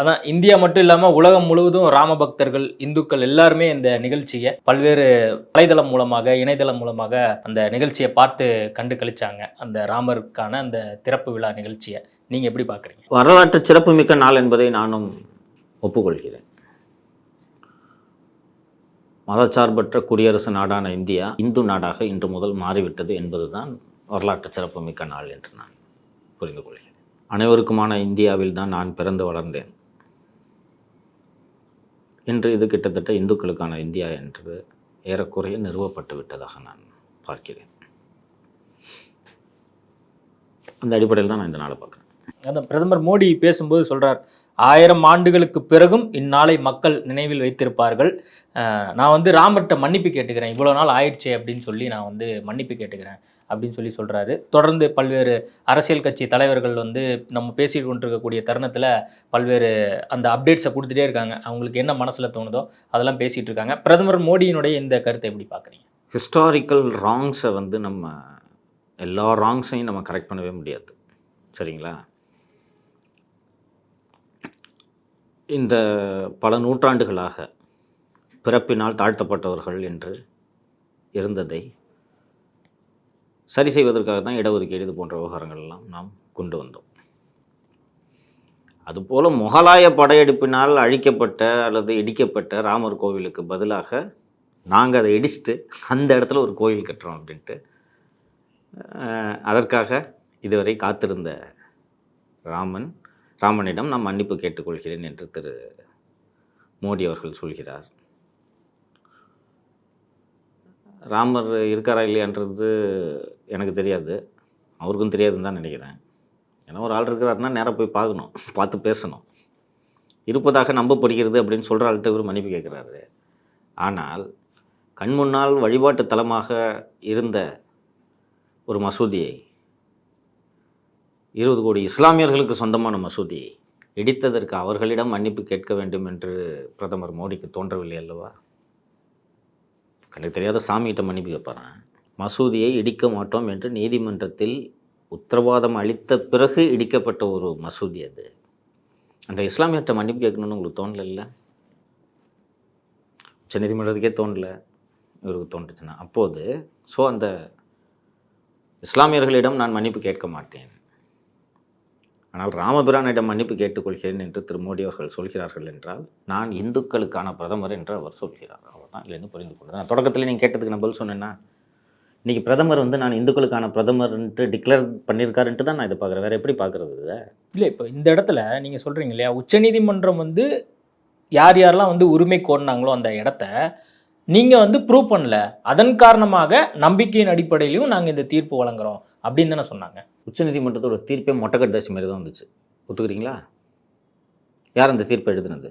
அதான் இந்தியா மட்டும் இல்லாமல் உலகம் முழுவதும் ராம பக்தர்கள் இந்துக்கள் எல்லாருமே இந்த நிகழ்ச்சியை பல்வேறு வலைதளம் மூலமாக இணையதளம் மூலமாக அந்த நிகழ்ச்சியை பார்த்து கண்டு கழிச்சாங்க. அந்த ராமருக்கான அந்த திறப்பு விழா நிகழ்ச்சியை நீங்கள் எப்படி பார்க்குறீங்க? வரலாற்று சிறப்புமிக்க நாள் என்பதை நானும் ஒப்புக்கொள்கிறேன். மதச்சார்பற்ற குடியரசு நாடான இந்தியா இந்து நாடாக இன்று முதல் மாறிவிட்டது என்பதுதான் வரலாற்று சிறப்புமிக்க நாள் என்று நான் புரிந்து கொள்கிறேன் அனைவருக்குமான இந்தியாவில் தான் நான் பிறந்து வளர்ந்தேன். இன்று இது கிட்டத்தட்ட இந்துக்களுக்கான இந்தியா என்று ஏறக்குறைய நிறுவப்பட்டு விட்டதாக நான் பார்க்கிறேன். அந்த அடிப்படையில் தான் நான் இந்த நாளை பார்க்குறேன். அந்த பிரதமர் மோடி பேசும்போது சொல்கிறார் ஆயிரம் ஆண்டுகளுக்கு பிறகும் இந்நாளை மக்கள் நினைவில் வைத்திருப்பார்கள். நான் வந்து ராமர்கிட்ட மன்னிப்பு கேட்டுக்கிறேன் இவ்வளோ நாள் ஆயிடுச்சே அப்படின்னு சொல்லி நான் வந்து மன்னிப்பு கேட்டுக்கிறேன். அப்படின்னு சொல்லி சொல்கிறாரு தொடர்ந்து பல்வேறு அரசியல் கட்சி தலைவர்கள் வந்து நம்ம பேசிட்டு கொண்டிருக்கக்கூடிய தருணத்தில் பல்வேறு அந்த அப்டேட்ஸை கொடுத்துட்டே இருக்காங்க. அவங்களுக்கு என்ன மனசில் தோணுதோ அதெல்லாம் பேசிகிட்டு இருக்காங்க. பிரதமர் மோடியினுடைய இந்த கருத்தை எப்படி பார்க்குறீங்க? ஹிஸ்டாரிக்கல் ராங்ஸை வந்து நம்ம எல்லா ராங்ஸையும் நம்ம கரெக்ட் பண்ணவே முடியாது. சரிங்களா? இந்த பல நூற்றாண்டுகளாக பிறப்பினால் தாழ்த்தப்பட்டவர்கள் என்று இருந்ததை சரி செய்வதற்காக தான் இடஒதுக்கீடு இது போன்ற விவகாரங்கள்லாம் நாம் கொண்டு வந்தோம். அதுபோல் முகலாய படையெடுப்பினால் அழிக்கப்பட்ட அல்லது இடிக்கப்பட்ட ராமர் கோவிலுக்கு பதிலாக நாங்கள் அதை இடிச்சுட்டு அந்த இடத்துல ஒரு கோவில் கட்டுறோம் அப்படின்ட்டு அதற்காக இதுவரை காத்திருந்த ராமன் ராமனிடம் நான் மன்னிப்பு கேட்டுக்கொள்கிறேன் என்று திரு மோடி அவர்கள் சொல்கிறார். ராமர் இருக்காரா இல்லையான்றது எனக்கு தெரியாது. அவருக்கும் தெரியாதுன்னு தான் நினைக்கிறேன். ஏன்னா ஒரு ஆள் இருக்கிறாருன்னா நேராக போய் பார்க்கணும் பார்த்து பேசணும். இருப்பதாக நம்பப்படுகிறது அப்படின்னு சொல்கிற ஆள்கிட்ட இவர் மன்னிப்பு கேட்குறாரு. ஆனால் கண் முன்னால் வழிபாட்டு தலமாக இருந்த ஒரு மசூதியை இருபது கோடி இஸ்லாமியர்களுக்கு சொந்தமான மசூதியை இடித்ததற்கு அவர்களிடம் மன்னிப்பு கேட்க வேண்டும் என்று பிரதமர் மோடிக்கு தோன்றவில்லை அல்லவா? கண்ணுக்கு தெரியாத சாமிகிட்ட மன்னிப்பு கேட்பாரன் மசூதியை இடிக்க மாட்டோம் என்று நீதிமன்றத்தில் உத்தரவாதம் அளித்த பிறகு இடிக்கப்பட்ட ஒரு மசூதி அது. அந்த இஸ்லாமியர்கிட்ட மன்னிப்பு கேட்கணும்னு உங்களுக்கு தோணலைல்ல இல்லை? உச்சநீதிமன்றத்துக்கே தோணல. இவருக்கு தோன்றுச்சுன்னா அப்போது ஸோ அந்த இஸ்லாமியர்களிடம் நான் மன்னிப்பு கேட்க மாட்டேன். ஆனால் ராமபிரானிடம் மன்னிப்பு கேட்டுக்கொள்கிறேன் என்று திரு மோடி அவர்கள் சொல்கிறார்கள் என்றால் நான் இந்துக்களுக்கான பிரதமர் என்று அவர் சொல்கிறார். அவர் தான் இல்லைன்னு புரிந்து கொண்டது நான் தொடக்கத்தில் நீங்கள் கேட்டதுக்கு நான் பதில் சொன்னேன்னா இன்றைக்கி பிரதமர் வந்து நான் இந்துக்களுக்கான பிரதமர்ன்ட்டு டிக்ளேர் பண்ணியிருக்காருன்ட்டு தான் நான் இதை பார்க்குறேன். வேறு எப்படி பார்க்குறது இதை? இல்லை இப்போ இந்த இடத்துல நீங்க சொல்றீங்க இல்லையா உச்சநீதிமன்றம் வந்து யார் யாரெல்லாம் வந்து உரிமை கோரினாங்களோ அந்த இடத்த நீங்க வந்து ப்ரூவ் பண்ணல. அதன் காரணமாக நம்பிக்கையின் அடிப்படையிலையும் நாங்க இந்த தீர்ப்பு வழங்குறோம் அப்படின்னு தானே சொன்னாங்க. உச்சநீதிமன்றத்தோட தீர்ப்பே மொட்டைக்கட்டாசி மாதிரி தான் வந்துச்சு. ஒத்துக்கிறீங்களா? யார் அந்த தீர்ப்பை எழுதுனது?